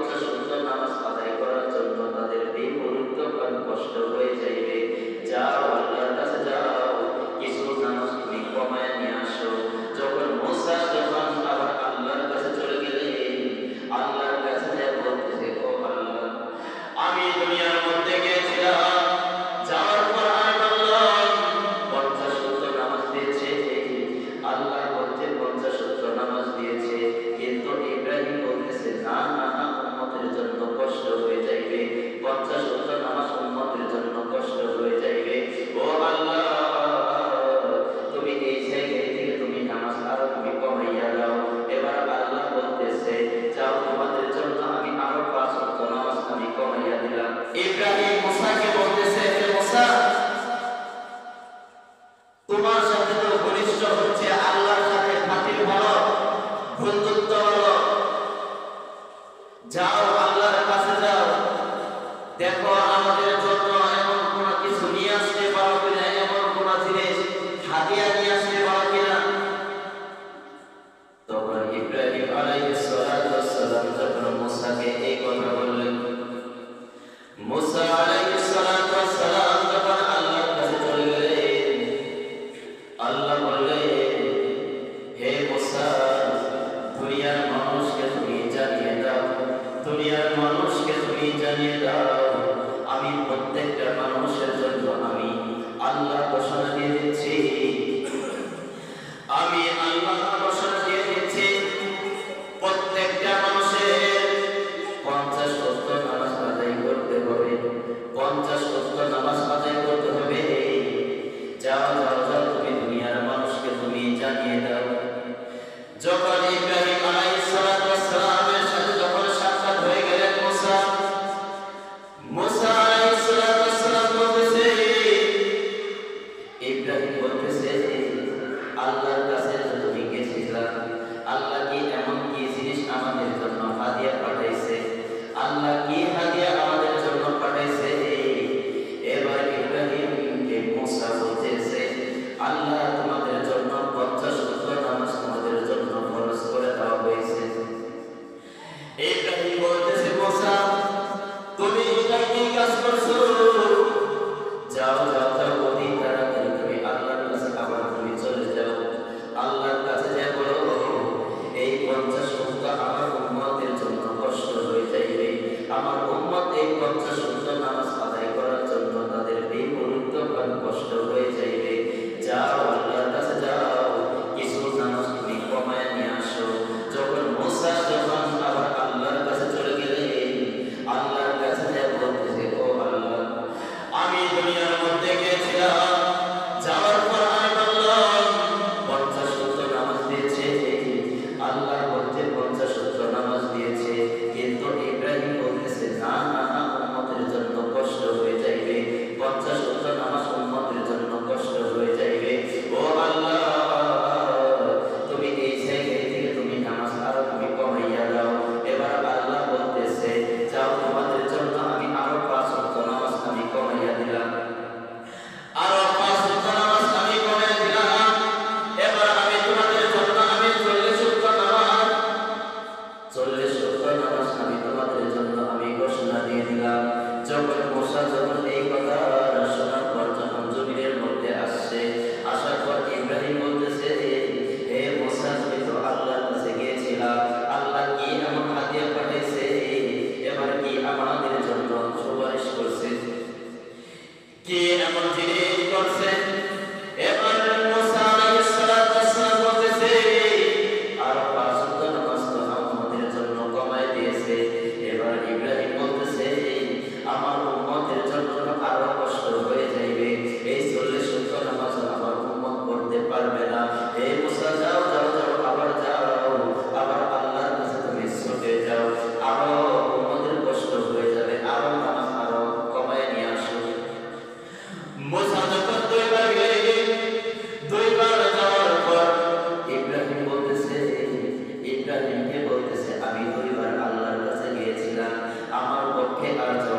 হচ্ছে সূর্য নামাজ আদায় করার জন্য তাদের দিন অনুত্তম কষ্ট পঞ্চাশ 감사합니다. Amen. Amen.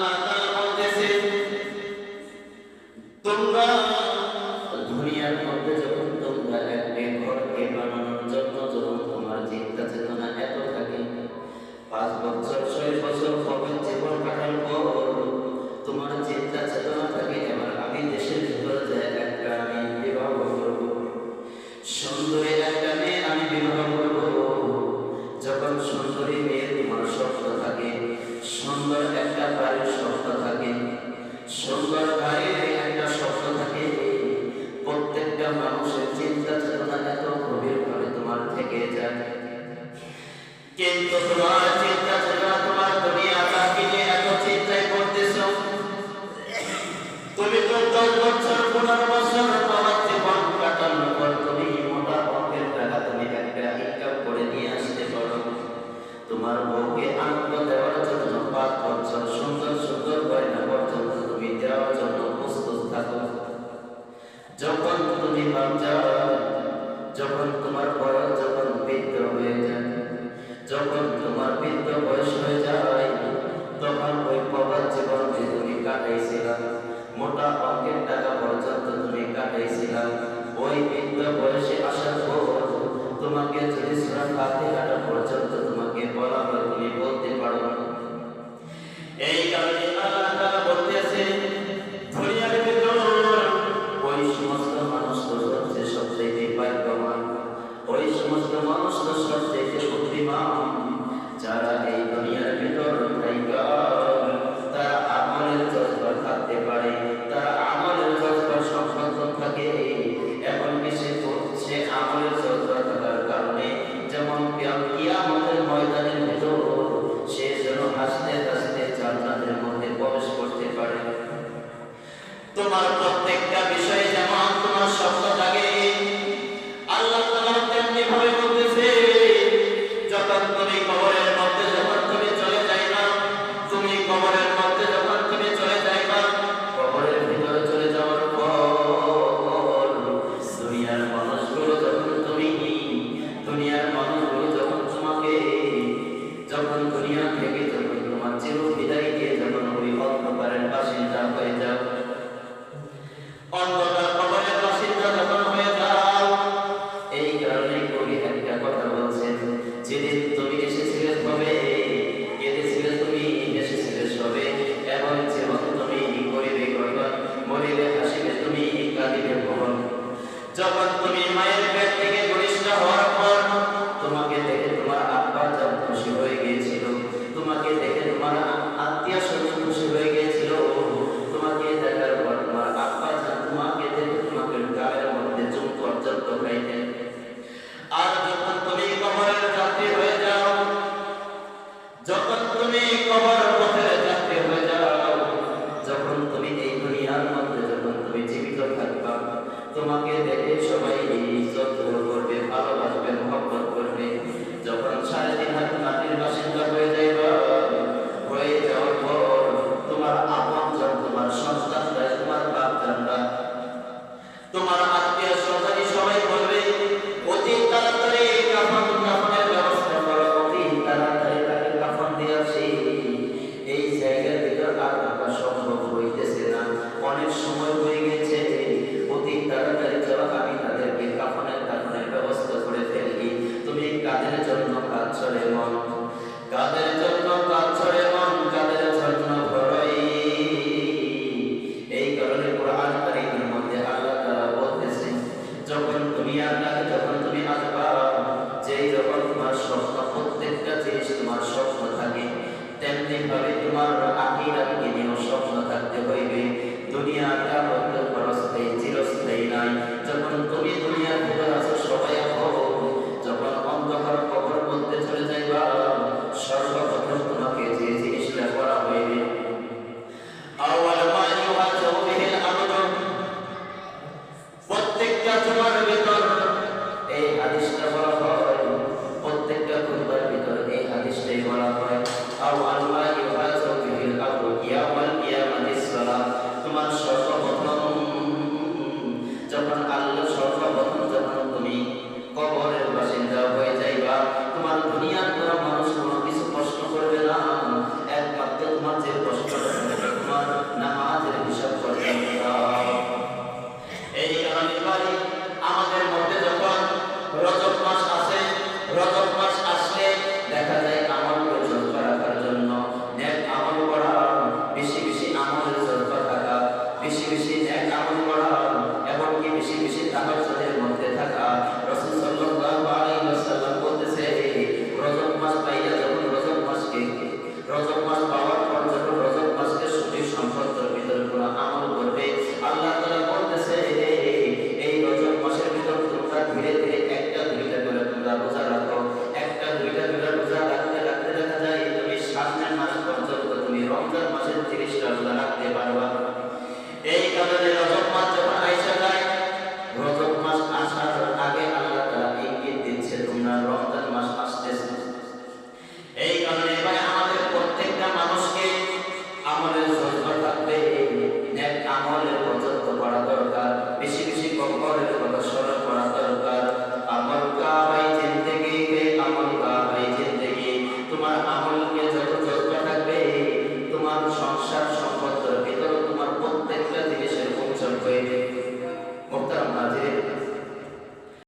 Maranatha. শব্দ থাকে প্রত্যেকটা মানুষের চিন্তা চেতনা এত গভীর ভাবে তোমার থেকে যায়। কিন্তু তোমার পর делит